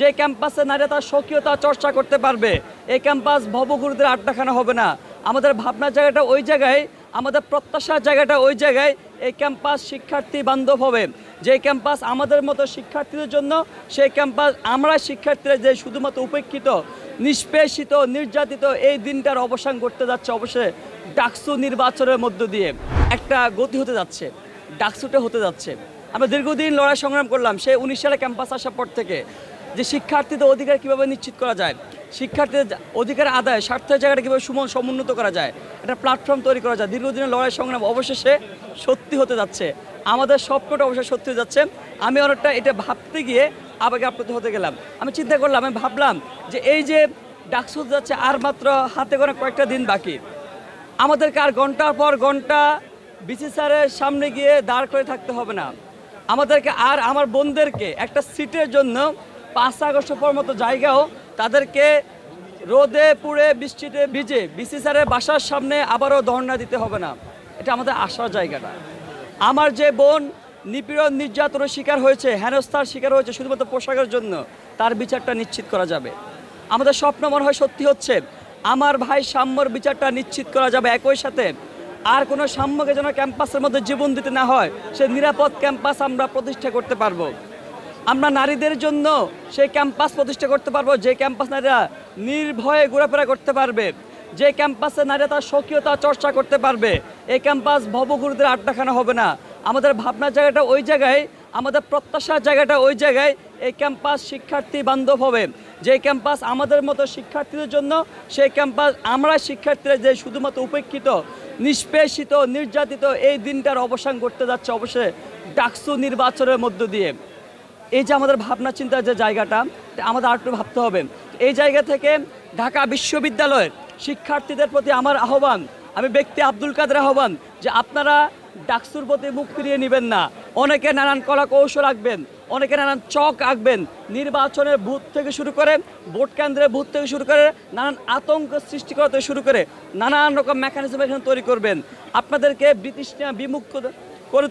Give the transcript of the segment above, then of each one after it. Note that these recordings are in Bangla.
যে ক্যাম্পাসে নারীরা তার স্বকীয়তা চর্চা করতে পারবে, এই ক্যাম্পাস ভবগুরুদের আড্ডাখানা হবে না। আমাদের ভাবনার জায়গাটা ওই জায়গায়, আমাদের প্রত্যাশার জায়গাটা ওই জায়গায়, এই ক্যাম্পাস শিক্ষার্থী বান্ধব হবে। যে ক্যাম্পাস আমাদের মতো শিক্ষার্থীদের জন্য, সেই ক্যাম্পাস আমরা শিক্ষার্থীরা যে শুধুমাত্র উপেক্ষিত, নিষ্পেষিত, নির্যাতিত, এই দিনটার অবসান করতে যাচ্ছে অবশ্যই ডাকসু নির্বাচনের মধ্য দিয়ে। একটা গতি হতে যাচ্ছে, ডাকসুটা হতে যাচ্ছে। আমরা দীর্ঘদিন লড়াই সংগ্রাম করলাম সে উনিশ সালে ক্যাম্পাস আসার পর থেকে। যে শিক্ষার্থীদের অধিকার কীভাবে নিশ্চিত করা যায়, শিক্ষার্থীদের অধিকার আদায়, স্বার্থের জায়গাটা কীভাবে সুমন সমুন্নত করা যায়, একটা প্ল্যাটফর্ম তৈরি করা যায়। দীর্ঘদিনের লড়াই সংগ্রাম অবশেষে সত্যি হতে যাচ্ছে। আমাদের স্বপ্নটা অবশ্যই সত্যি হতে যাচ্ছে। আমি অনেকটা এটা ভাবতে গিয়ে আবেগে আপ্লুত হতে গেলাম। আমি চিন্তা করলাম, আমি ভাবলাম যে এই যে ডাকসু হতে যাচ্ছে আর মাত্র হাতে করে কয়েকটা দিন বাকি। আমাদেরকে আর ঘণ্টার পর ঘণ্টা বিসি সামনে গিয়ে দাঁড় করে থাকতে হবে না। আমাদেরকে আর আমার বোনদেরকে একটা সিটের জন্য পাঁচ আগস্ট পর মতো জায়গাও তাদেরকে রোদে পুড়ে বৃষ্টিতে ভিজে বিসি স্যারের বাসার সামনে আবারও ধর্ণা দিতে হবে না। এটা আমাদের আসার জায়গাটা। আমার যে বোন নিপীড়ন নির্যাতনের শিকার হয়েছে, হেনস্থার শিকার হয়েছে শুধুমাত্র পোশাকের জন্য, তার বিচারটা নিশ্চিত করা যাবে। আমাদের স্বপ্ন মনে হয় সত্যি হচ্ছে, আমার ভাই সাম্যর বিচারটা নিশ্চিত করা যাবে একই সাথে। আর কোনো সাম্যকে যেন ক্যাম্পাসের মধ্যে জীবন দিতে না হয়, সে নিরাপদ ক্যাম্পাস আমরা প্রতিষ্ঠা করতে পারব। আমরা নারীদের জন্য সেই ক্যাম্পাস প্রতিষ্ঠা করতে পারব, যে ক্যাম্পাস নারীরা নির্ভয়ে ঘোরাফেরা করতে পারবে, যে ক্যাম্পাসে নারীরা তার স্বকীয়তা চর্চা করতে পারবে, এই ক্যাম্পাস ভবগুরুদের আড্ডাখানা হবে না। আমাদের ভাবনার জায়গাটা ওই জায়গায়, আমাদের প্রত্যাশার জায়গাটা ওই জায়গায়, এই ক্যাম্পাস শিক্ষার্থী বান্ধব হবে। যে ক্যাম্পাস আমাদের মতো শিক্ষার্থীদের জন্য, সেই ক্যাম্পাস আমরা শিক্ষার্থীরা যে শুধুমাত্র উপেক্ষিত, নিষ্পেষিত, নির্যাতিত এই দিনটার অবসান করতে যাচ্ছে অবশ্যই ডাকসু নির্বাচনের মধ্য দিয়ে। এই যে আমাদের ভাবনা চিন্তার যে জায়গাটা আমাদের আর একটু ভাবতে হবে। এই জায়গা থেকে ঢাকা বিশ্ববিদ্যালয়ের শিক্ষার্থীদের প্রতি আমার আহ্বান, আমি ব্যক্তি আব্দুল কাদের আহ্বান যে আপনারা ডাকসুর প্রতি মুখ ফিরিয়ে নেবেন না। অনেকে নানান কলা কৌশল আঁকবেন, অনেকে নানান চক আঁকবেন, নির্বাচনের বুথ থেকে শুরু করে, ভোট কেন্দ্রের বুথ থেকে শুরু করে, নানান আতঙ্ক সৃষ্টি করা থেকে শুরু করে, নানান রকম মেকানিজম এখানে তৈরি করবেন। আপনাদেরকে ব্রিটিশ বিমুক্ত করে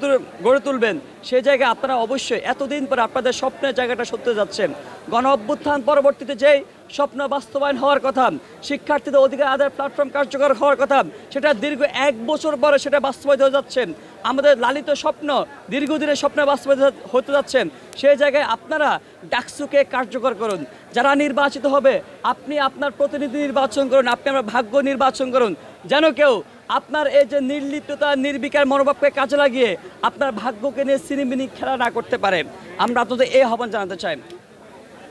গড়ে তুলবেন। সেই জায়গায় আপনারা অবশ্যই এতদিন পরে আপনাদের স্বপ্নের জায়গাটা সত্যি যাচ্ছেন। গণ অভ্যুত্থান পরবর্তীতে যেই স্বপ্ন বাস্তবায়ন হওয়ার কথা, শিক্ষার্থীদের অধিকার আদায় প্ল্যাটফর্ম কার্যকর হওয়ার কথা, সেটা দীর্ঘ এক বছর পরে সেটা বাস্তবায়িত হয়ে যাচ্ছেন। আমাদের লালিত স্বপ্ন দীর্ঘদিনের স্বপ্ন বাস্তবায়িত হতে যাচ্ছেন। সেই জায়গায় আপনারা ডাকসুকে কার্যকর করুন। যারা নির্বাচিত হবে, আপনি আপনার প্রতিনিধি নির্বাচন করুন, আপনি আপনার ভাগ্য নির্বাচন করুন। যেন কেউ আপনার এই যে নির্লিপ্ততা, নির্বিকার মনোভাবকে কাজে লাগিয়ে আপনার ভাগ্যকে নিয়ে সিনিমিনি খেলা না করতে পারে। আমরা আপনাদের এই আহ্বান জানাতে চাই।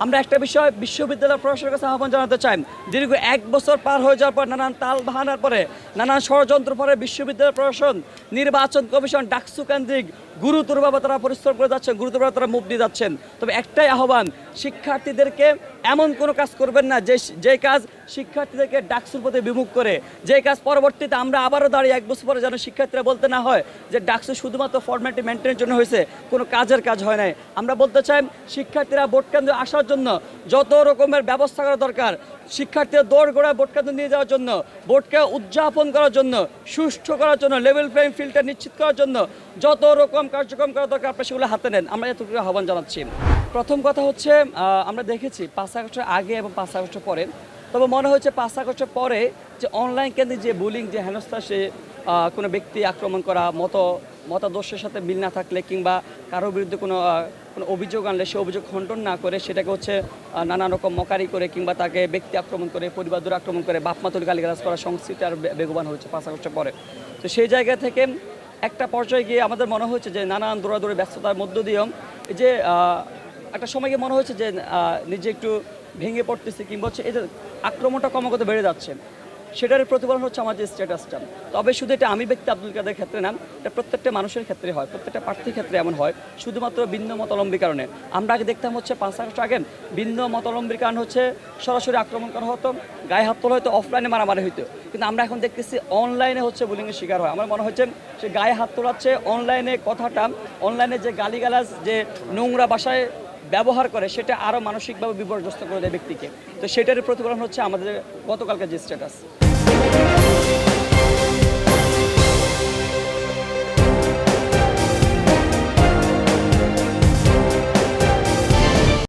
আমরা একটা বিষয় বিশ্ববিদ্যালয় প্রশাসনের কাছে আহ্বান জানাতে চাই। দীর্ঘ এক বছর পার হয়ে যাওয়ার পর নানান তাল বাহানার পরে নানান ষড়যন্ত্র পরে বিশ্ববিদ্যালয় প্রশাসন, নির্বাচন কমিশন ডাকসু কেন্দ্রিক গুরুতরভাবে তারা পরিশ্রম করে যাচ্ছেন গুরুতরভাবে তারা মুখ দিয়ে যাচ্ছেন। তবে একটাই আহ্বান, শিক্ষার্থীদেরকে এমন কোনো কাজ করবেন না, যে যে কাজ শিক্ষার্থীদেরকে ডাকসুর প্রতি বিমুখ করে। যে কাজ পরবর্তীতে আমরা আবারও দাঁড়িয়ে এক বছর পরে যেন শিক্ষার্থীরা বলতে না হয় যে ডাকসু শুধুমাত্র ফর্মালিটি মেনটেনের জন্য হয়েছে, কোনো কাজের কাজ হয় নাই। আমরা বলতে চাই শিক্ষার্থীরা ভোট কেন্দ্রে আসার জন্য যত রকমের ব্যবস্থা করা দরকার শিক্ষার্থীরা দৌড় গোড়া ভোট কেন্দ্র নিয়ে যাওয়ার জন্য, ভোটকে উদযাপন করার জন্য, সুষ্ঠু করার জন্য লেভেল প্লেইং ফিল্ডটা নিশ্চিত করার জন্য যত রকম কার্যক্রম করা দরকার আপনারা সেগুলো হাতে নেন। আমরা এতটুকু আহ্বান জানাচ্ছি। প্রথম কথা হচ্ছে আমরা দেখেছি পাঁচ আগস্টের আগে এবং পাঁচ আগস্টের পরে। তবে মনে হচ্ছে পাঁচ আগস্টের পরে যে অনলাইন কেন্দ্রে যে বুলিং যে হেনস্থা, সে কোনো ব্যক্তি আক্রমণ করা, মত, মতাদর্শের সাথে মিল না থাকলে কিংবা কারোর বিরুদ্ধে কোনো কোনো অভিযোগ আনলে, সে অভিযোগ খণ্ডন না করে, সেটাকে হচ্ছে নানান রকম মকারি করে কিংবা তাকে ব্যক্তি আক্রমণ করে, পরিবার দূর আক্রমণ করে বাপ মাতুল গালিগালাজ করা সংস্কৃতি আর বেগবান হয়েছে পাঁচ আগস্টের পরে। তো সেই জায়গা থেকে একটা পর্যায়ে গিয়ে আমাদের মনে হচ্ছে যে নানান দৌড়াদৌড়ি ব্যস্ততার মধ্য দিয়েও যে একটা সময় মনে হয়েছে যে নিজে একটু ভেঙে পড়তেছে কিংবা হচ্ছে এই যে আক্রমণটা ক্রমাগত বেড়ে যাচ্ছে। সেটার প্রতিফলন হচ্ছে আমার যে স্ট্যাটাসটা তবে শুধু এটা আমি ব্যক্তি আব্দুল কাদের ক্ষেত্রে না, এটা প্রত্যেকটা মানুষের ক্ষেত্রে হয়, প্রত্যেকটা প্রার্থীর ক্ষেত্রে এমন হয়, শুধুমাত্র ভিন্ন মতালম্বী কারণে। আমরা আগে দেখতাম হচ্ছে পাঁচ আগস্ট আগে ভিন্ন মতালম্বীর কারণ হচ্ছে সরাসরি আক্রমণ করা হতো, গায়ে হাত তোলা হয়তো অফলাইনে মারামারি হইতো। কিন্তু আমরা এখন দেখতেছি অনলাইনে হচ্ছে বুলিংয়ের শিকার হয়। আমার মনে হচ্ছে সে গায়ে হাত তোলাচ্ছে অনলাইনে কথাটা অনলাইনে যে গালিগালাজ, যে নোংরা বাসায় ব্যবহার করে সেটা আরও মানসিকভাবে বিপর্যস্ত করে দেয় ব্যক্তিকে। তো সেটার প্রতিফলন হচ্ছে আমাদের গতকালকে যে স্ট্যাটাস